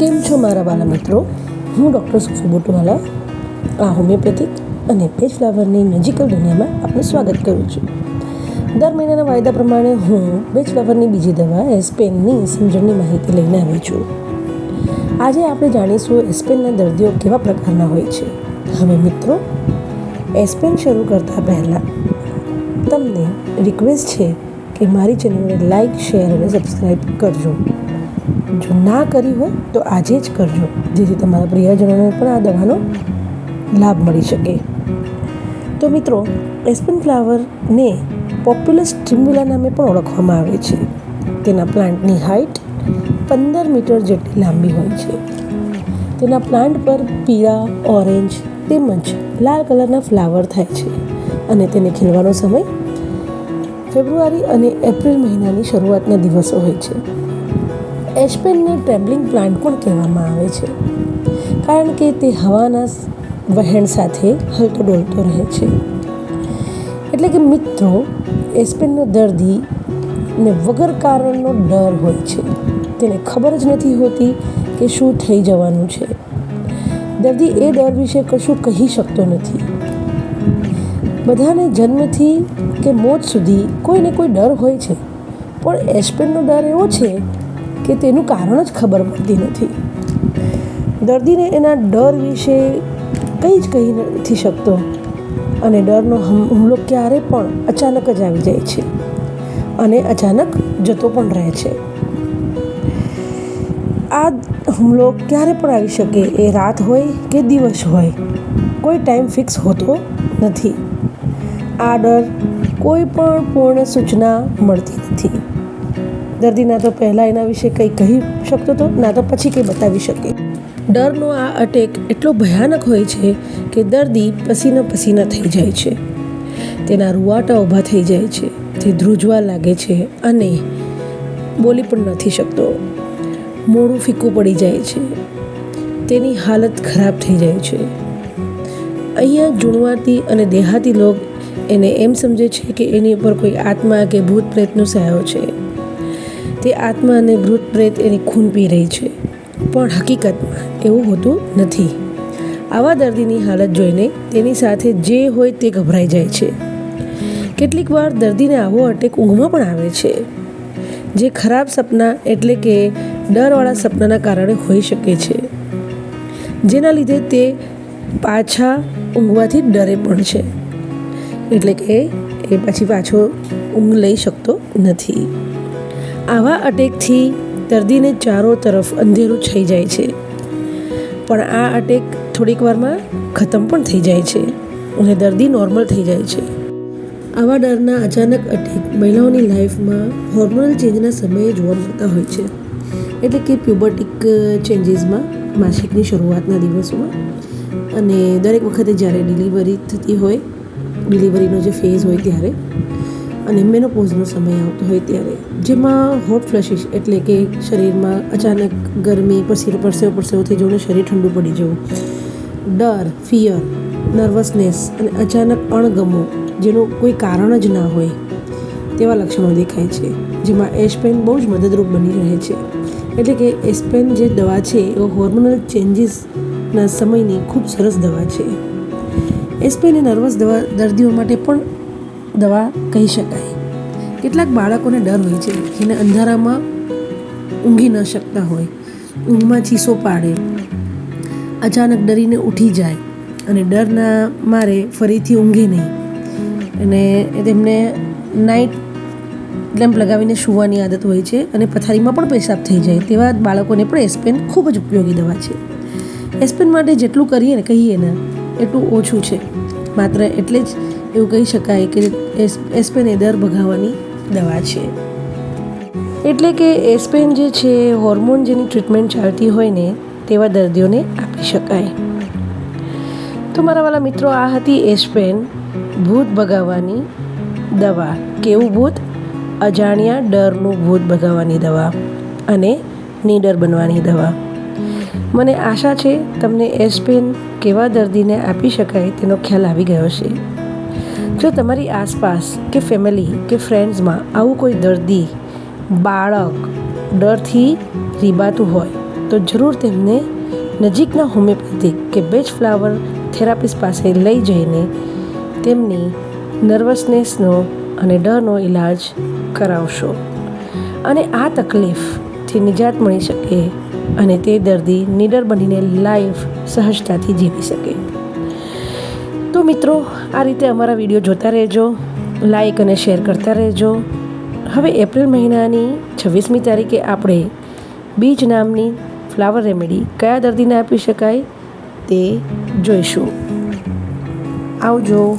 કેમ છો મારા વાલા મિત્રો? હું ડૉક્ટર સુફી આ હોમિયોપેથિક અને પેજ ફ્લાવરની મેજિકલ દુનિયામાં આપનું સ્વાગત કરું છું. દર મહિનાના વાયદા પ્રમાણે હું બેચ ફ્લાવરની બીજી દવા એસ્પેનની સમજણની માહિતી લઈને આવી છું. આજે આપણે જાણીશું એસ્પેનના દર્દીઓ કેવા પ્રકારના હોય છે. હવે મિત્રો, એસ્પેન શરૂ કરતાં પહેલાં તમને રિક્વેસ્ટ છે કે મારી ચેનલને લાઇક શેર અને સબસ્ક્રાઈબ કરજો. જો ના કરી હોય તો આજે જ કરજો. જેથી તમારા પ્રિયજનોને પણ આ દવાનો લાભ મળી શકે. તો મિત્રો, એસ્પન ફ્લાવરને પોપ્યુલર સ્ટ્રીમ્યુલા નામે પણ ઓળખવામાં આવે છે. તેના પ્લાન્ટની હાઇટ પંદર મીટર જેટલી લાંબી હોય છે. તેના પ્લાન્ટ પર પીળા, ઓરેન્જ તેમજ લાલ કલરના ફ્લાવર થાય છે અને તેને ખીલવાનો સમય ફેબ્રુઆરી અને એપ્રિલ મહિનાની શરૂઆતના દિવસો હોય છે. એસ્પેનને ટ્રેમ્બલિંગ પ્લાન્ટ પણ કહેવામાં આવે છે. કારણ કે તે હવાના વહેણ સાથે હલતો ડોલતો રહે છે. એટલે કે મિત્રો એસ્પેનનો દર્દી ને વગર કારણનો ડર હોય છે. તેને ખબર જ નથી હોતી કે શું થઈ જવાનું છે. દર્દી એ ડર વિશે કશું કહી શકતો નથી. બધાને જન્મથી કે મોત સુધી કોઈને કોઈ ડર હોય છે. પણ એસ્પેનનો ડર એવો છે કે તેનું કારણ જ ખબર પડતી નથી. દર્દીને એના ડર વિશે કંઈ જ કહી નથી શકતો અને ડરનો હુમલો ક્યારે પણ અચાનક જ આવી જાય છે અને અચાનક જતો પણ રહે છે. આ હુમલો ક્યારે પણ આવી શકે એ રાત હોય કે દિવસ હોય, કોઈ ટાઈમ ફિક્સ હોતો નથી. આ ડર કોઈ પણ પૂર્ણ સૂચના મળતી નથી. દર્દી ના તો પહેલાં એના વિશે કંઈ કહી શકતો હતો ના તો પછી કંઈ બતાવી શકે. ડરનો આ અટેક એટલો ભયાનક હોય છે કે દર્દી પસીના પસીના થઈ જાય છે. તેના રૂવાટા ઊભા થઈ જાય છે. તે ધ્રુજવા લાગે છે અને બોલી પણ નથી શકતો. મોડું ફીકું પડી જાય છે. તેની હાલત ખરાબ થઈ જાય છે. અહીંયા જુણવાતી અને દેહાતી લોક એને એમ સમજે છે કે એની ઉપર કોઈ આત્મા કે ભૂત પ્રેતનો સહાયો છે. તે આત્મા અને ભૂત પ્રેત એની ખૂન પી રહી છે. પણ હકીકતમાં એવું હોતું નથી. આવા દર્દીની હાલત જોઈને તેની સાથે જે હોય તે ગભરાઈ જાય છે. કેટલીક વાર દર્દીને આવો અટેક ઊંઘમાં પણ આવે છે. જે ખરાબ સપના એટલે કે ડરવાળા સપનાના કારણે હોઈ શકે છે. જેના લીધે તે પાછા ઊંઘવાથી ડરે પણ છે. એટલે કે એ પછી પાછો ઊંઘ લઈ શકતો નથી. આવા અટેકથી દર્દીને ચારો તરફ અંધેરું થઈ જાય છે. પણ આ અટેક થોડીક વારમાં ખતમ પણ થઈ જાય છે અને દર્દી નોર્મલ થઈ જાય છે. આવા ડરના અચાનક અટેક મહિલાઓની લાઈફમાં હોર્મોનલ ચેન્જના સમયે જોવા મળતા હોય છે. એટલે કે પ્યુબર્ટિક ચેન્જીસમાં માસિકની શરૂઆતના દિવસોમાં. અને દરેક વખતે જ્યારે ડિલિવરી થતી હોય ડિલિવરીનો જે ફેઝ હોય ત્યારે અને મેનોપોઝનો સમય આવતો હોય ત્યારે, જેમાં હોટ ફ્લેશિસ એટલે કે શરીરમાં અચાનક ગરમી પરસેવો પરસેવો પરસેવો થઈ જવું શરીર ઠંડુ પડી જવું. ડર ફિયર નર્વસનેસ અને અચાનક અણગમો જેનું કોઈ કારણ જ ના હોય, તેવા લક્ષણો દેખાય છે, જેમાં એસ્પેન બહુ જ મદદરૂપ બની રહે છે. એટલે કે એસ્પેન જે દવા છે એ હોર્મોનલ ચેન્જીસના સમયની ખૂબ સરસ દવા છે. એસ્પેન એ નર્વસ દવા દર્દીઓ માટે પણ દવા કહી શકાય. કેટલાક બાળકોને ડર હોય છે જેને અંધારામાં ઊંઘી ન શકતા હોય. ઊંઘમાં ચીસો પાડે, અચાનક ડરીને ઉઠી જાય અને ડરના મારે ફરીથી ઊંઘે નહીં. અને તેમને નાઇટ લેમ્પ લગાવીને સૂવાની આદત હોય છે અને પથારીમાં પણ પેશાબ થઈ જાય. તેવા બાળકોને પણ એસ્પેન ખૂબ જ ઉપયોગી દવા છે. એસ્પેન માટે જેટલું કરીએ ને કહીએ ને, એટલું ઓછું છે. માત્ર એટલે જ એવું કહી શકાય કે એસ એસ્પેન એ દર ભગાવવાની દવા છે. એટલે કે એસ્પેન જે છે, હોર્મોન જેની ટ્રીટમેન્ટ ચાલતી હોય ને, તેવા દર્દીઓને આપી શકાય. તો મારા વાલા મિત્રો, આ હતી એસ્પેન ભૂત ભગાવવાની દવા. કેવું ભૂત? અજાણ્યા ડરનું ભૂત ભગાવવાની દવા અને નીડર બનવાની દવા. મને આશા છે, તમને એસ્પેન કેવા દર્દીને આપી શકાય તેનો ખ્યાલ આવી ગયો છે જો તમારી આસપાસ કે ફેમિલી કે ફ્રેન્ડ્સમાં આવું કોઈ દર્દી, બાળક ડરથી રીબાતું હોય, તો જરૂર તેમને નજીકના હોમિયોપેથિક કે બેચ ફ્લાવર થેરાપિસ્ટ પાસે લઈ જઈને તેમની નર્વસનેસનો અને ડરનો ઈલાજ કરાવશો. અને આ તકલીફથી નિજાત મળી શકે અને તે દર્દી નીડર બનીને લાઈફ સહજતાથી જીવી શકે. મિત્રો, આ રીતે અમારા વીડિયો જોતા રહેજો લાઈક અને શેર કરતા રહેજો. હવે એપ્રિલ મહિનાની છવ્વીસમી તારીખે આપણે બીજ નામની ફ્લાવર રેમેડી કયા દર્દીને આપી શકાય તે જોઈશું. આવજો.